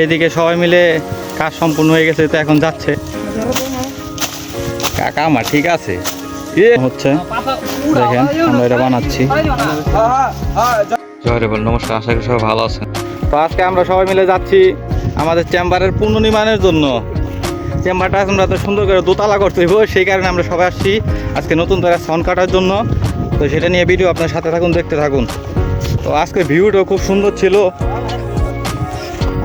এইদিকে সবাই মিলে কাজ সম্পূর্ণ হয়ে গেছে তো এখন যাচ্ছে। কাকা আমার ঠিক আছে। এ হচ্ছে দেখেন আমরা এটা বানাচ্ছি। জয় রে বল নমস্কার আশা করি সবাই ভালো আছেন। তো আজকে আমরা সবাই মিলে যাচ্ছি আমাদের চেম্বারের পুনর্নির্মাণের জন্য। চেম্বারটা আমরা তো সুন্দর করে দোতলা করতে হইব সেই কারণে আমরা সবাই আসছি আজকে নতুন করে সাউন্ড কাটার জন্য। তো সেটা নিয়ে ভিডিও আপনার সাথে থাকুন দেখতে থাকুন। তো আজকে ভিউটা খুব সুন্দর ছিল।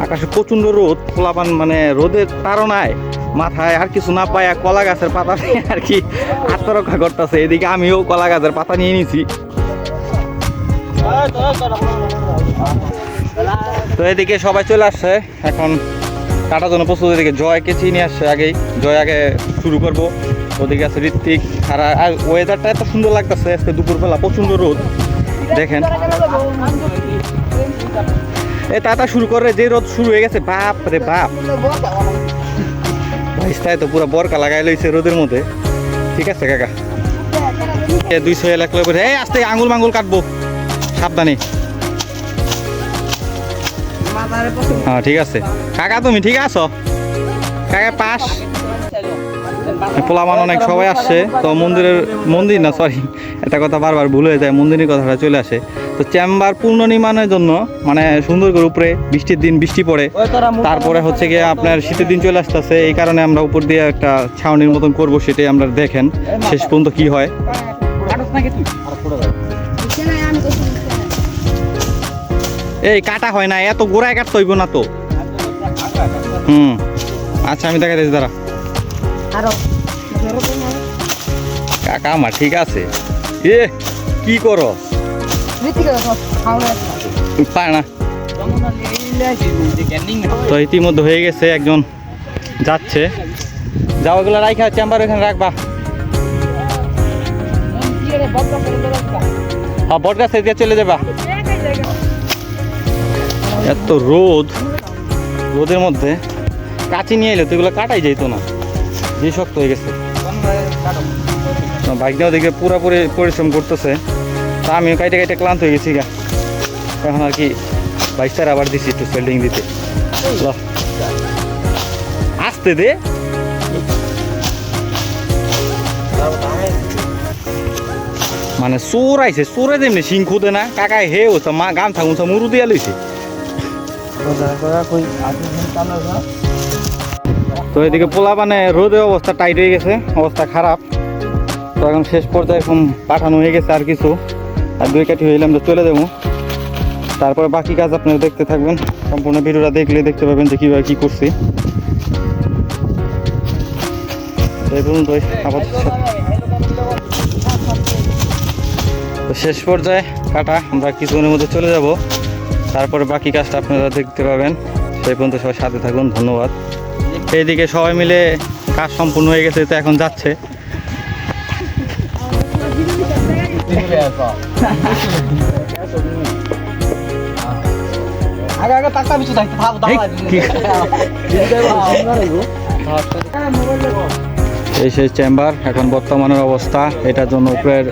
আকাশে প্রচণ্ড রোদ পোলাপান মানে রোদের তাড়নায় মাথায় আর কিছু না পায় কলা গাছের পাতা নিয়ে আর কি আত্মরক্ষা করতেছে। এদিকে আমিও কলা গাছের পাতা নিয়ে নিছি। তো এদিকে সবাই চলে আসছে। এখন কাটার জন্য প্রস্তুত, এদিকে জয়কে চিনি আসছে আগেই। জয় আগে শুরু করব। ওদিকে আছে ঋত্বিক। আর আর ওয়েদারটা এত সুন্দর লাগতেছে, আজকে দুপুরবেলা প্রচণ্ড রোদ। দেখেন। এ তাতা শুরু করে যে রোদ শুরু হয়ে গেছে, বাপ রে বাপ। ভাইস্তায় তো পুরো বরকা লাগাই লইছে রোদের মধ্যে। ঠিক আছে, কাকা। দুইশো এলাক বসে এই, আস্তে আঙুল মাঙ্গুল কাটবো। সাবধানে। হ্যাঁ ঠিক আছে। কাকা, তুমি ঠিক আছো? কাকা পাস পোলামান অনেক, সবাই আসছে। তো মন্দিরের, মন্দির না সরি এটা কথা বারবার ভুল হয়ে যায়, মন্দিরের কথাটা চলে আসে। তো চেম্বার পুনর্নির্মাণের জন্য মানে সুন্দর করে উপরে বৃষ্টির দিন বৃষ্টি পড়ে। তারপরে হচ্ছে গিয়ে আপনার শীতের দিন চলে আসতেছে, এই কারণে আমরা উপর দিয়ে একটা ছাউনির মতন করব সেটাই আমরা দেখেন, শেষ পর্যন্ত কি হয়। এই কাটা হয় না, এত গোড়ায় কাটতে হইব না তো। হুম আচ্ছা আমি দেখা দিচ্ছি, দাঁড়া। কাকা আমার ঠিক আছে। এ কি করো? তো ইতিমধ্যে হয়ে গেছে একজন যাচ্ছে। যাও, এগুলো রাখা চেম্বার এখানে রাখবা। হ্যাঁ বট গাছ চলে যাবা। এত রোদ, রোদের মধ্যে কাঁচি নিয়ে এলে তো এগুলো কাটাই যেত না। যে শক্ত হয়ে গেছে। বাইকটাও দেখে পুরোপুরি পরিশ্রম করতেছে। তা আমিও কাইটে কাইটে ক্লান্ত হয়ে গেছি গা। এখন আর কি বাইকটার আবার দিছি একটু সেল্ডিং দিতে। ল। আসতে দে। মানে চোর আইছে চোরে যেমনি শিং খুদে না কাকাই হে হচ্ছে মা গান থাকুন মুরু দিয়া লইছে। তো এদিকে পোলা মানে রোদের অবস্থা টাইট হয়ে গেছে অবস্থা খারাপ। তো এখন শেষ পর্যায়ে এখন পাঠানো হয়ে গেছে আর কিছু। আর দুই কাঠি হইলে আমরা চলে যাব। তারপরে বাকি কাজ আপনারা দেখতে থাকবেন। সম্পূর্ণ ভিডিওটা দেখলে দেখতে পাবেন যে কীভাবে কী করছি। তো এই আপাতত তো শেষ পর্যায়ে কাটা, আমরা কিছুক্ষণের মধ্যে চলে যাব। তারপরে বাকি কাজটা আপনারা দেখতে পাবেন। সেই পর্যন্ত সবাই সাথে থাকুন, ধন্যবাদ। এইদিকে সবাই মিলে কাজ সম্পূর্ণ হয়ে গেছে, তো এখন যাচ্ছে। আগে আগে টাকা পিছু থাকতে ভালো এই, সেই চেম্বার এখন বর্তমানের অবস্থা এটার জন্য উপরের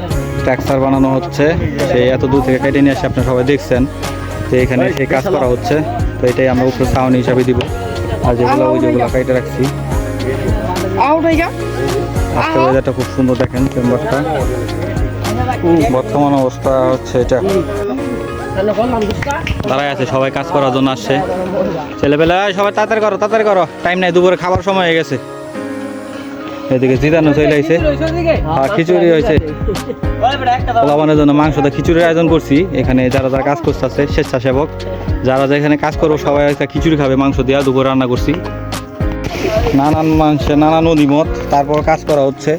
ট্যাক্সার বানানো হচ্ছে। সেই এত দূর থেকে কেটে নিয়ে আসে আপনারা সবাই দেখছেন যে এখানে সেই কাজ করা হচ্ছে। তো এটাই আমরা উপরে সাউন্ড হিসাবে দিব। আর যেগুলো ওই যেগুলো কেটে রাখছি। আজকে ওয়েদারটা খুব সুন্দর দেখেন চেম্বারটা। বর্তমান অবস্থা হচ্ছে এটা। তারাই আছে সবাই কাজ করার জন্য আসছে। ছেলেবেলা "এই, সবাই তাড়াতাড়ি করো তাড়াতাড়ি করো। টাইম নাই দুপুরে খাবার সময় হয়ে গেছে। এদিকে জিদানো চলে আইছে। আর খিচুড়ি হয়েছে। পোলাবানের জন্য মাংসটা খিচুড়ির আয়োজন করছি। এখানে যারা যারা কাজ করতেছে স্বেচ্ছাসেবক। যারা যারা এখানে কাজ করব সবাই একটা খিচুড়ি খাবে মাংস দেওয়া দুপুরে রান্না করছি। নানান মাংসে নানান অধিমত তারপর কাজ করা হচ্ছে।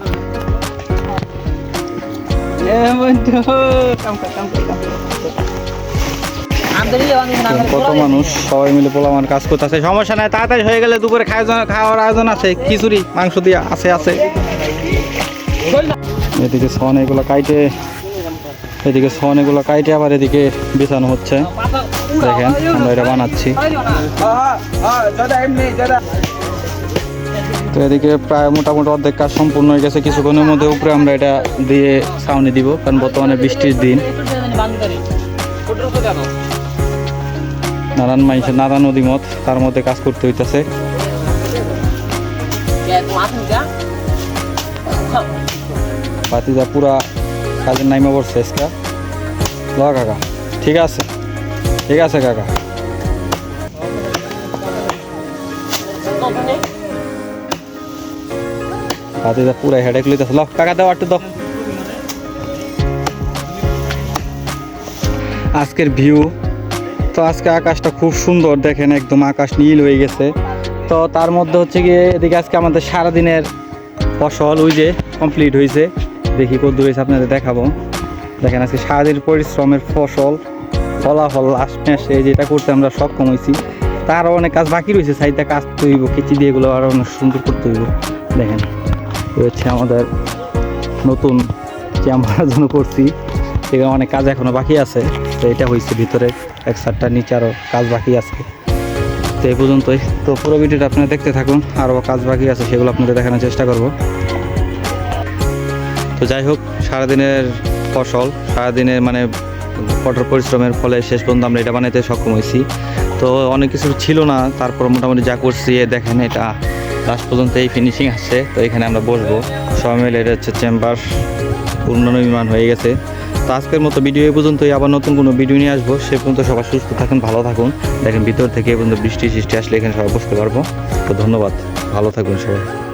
কত মানুষ সবাই মিলে পোলামান কাজ করতেছে। সমস্যা নাই তাড়াতাড়ি হয়ে গেলে দুপুরে খাওয়া খাওয়ার আয়োজন আছে খিচুড়ি মাংস দিয়া আছে আছে। এদিকে সন এগুলো কাইটে এদিকে সন এগুলো কাইটে আবার এদিকে বিছানো হচ্ছে। দেখেন আমরা এটা বানাচ্ছি। তো এদিকে প্রায় মোটামুটি অর্ধেক কাজ সম্পূর্ণ হয়ে গেছে। কিছুক্ষণের মধ্যে উপরে আমরা এটা দিয়ে ছাউনি দিব, কারণ বর্তমানে বৃষ্টির দিন। নানান মানুষের নানান অধিমত তার মধ্যে কাজ করতে হইতেছে। বাতিজা পুরা কাজের নাইমা পড়ছে ল কাকা, ঠিক আছে ঠিক আছে কাকা। বাতিজা পুরা হেডেক দাও দাও। আজকের ভিউ তো আজকে আকাশটা খুব সুন্দর, দেখেন একদম আকাশ নীল হয়ে গেছে। তো তার মধ্যে হচ্ছে গিয়ে এদিকে আজকে আমাদের সারাদিনের ফসল ওই যে কমপ্লিট হয়েছে দেখি কত হয়েছে আপনাদের দেখাবো। দেখেন আজকে সারাদিন পরিশ্রমের ফসল, ফলাফল লাস্ট ম্যাচে যেটা করতে আমরা সক্ষম হয়েছি তারও অনেক কাজ বাকি রয়েছে সাইডটা কাজ হইব কেচি দিয়ে এগুলো আরও অনেক সুন্দর করতে হইব। দেখেন। হচ্ছে আমাদের নতুন যে আমরা জন্য করছি। সেখানে অনেক কাজ এখনও বাকি আছে। তো এটা হয়েছে ভিতরে এক সারটার নিচে আরও কাজ বাকি আছে। তো এই পর্যন্তই। তো পুরো ভিডিওটা আপনারা দেখতে থাকুন। আরও কাজ বাকি আছে সেগুলো আপনাদের দেখানোর চেষ্টা করব। তো যাই হোক, সারাদিনের ফসল, সারাদিনের মানে কঠোর পরিশ্রমের ফলে শেষ পর্যন্ত আমরা এটা বানাইতে সক্ষম হয়েছি। তো অনেক কিছু ছিল না। তারপর মোটামুটি যা করছি দেখেন এটা। লাস্ট পর্যন্ত এই ফিনিশিং আসছে তো এখানে আমরা বসবো। সবাই মিলে এটা হচ্ছে চেম্বার পুনর্নির্মাণ হয়ে গেছে। তো আজকের মতো ভিডিও এ পর্যন্তই। আবার নতুন কোনো ভিডিও নিয়ে আসব। সে পর্যন্ত সবাই সুস্থ থাকুন, ভালো থাকুন। দেখেন ভিতর থেকে এই পর্যন্ত বৃষ্টি সৃষ্টি আসলে এখানে সবাই বসতে পারব। তো ধন্যবাদ। ভালো থাকুন সবাই।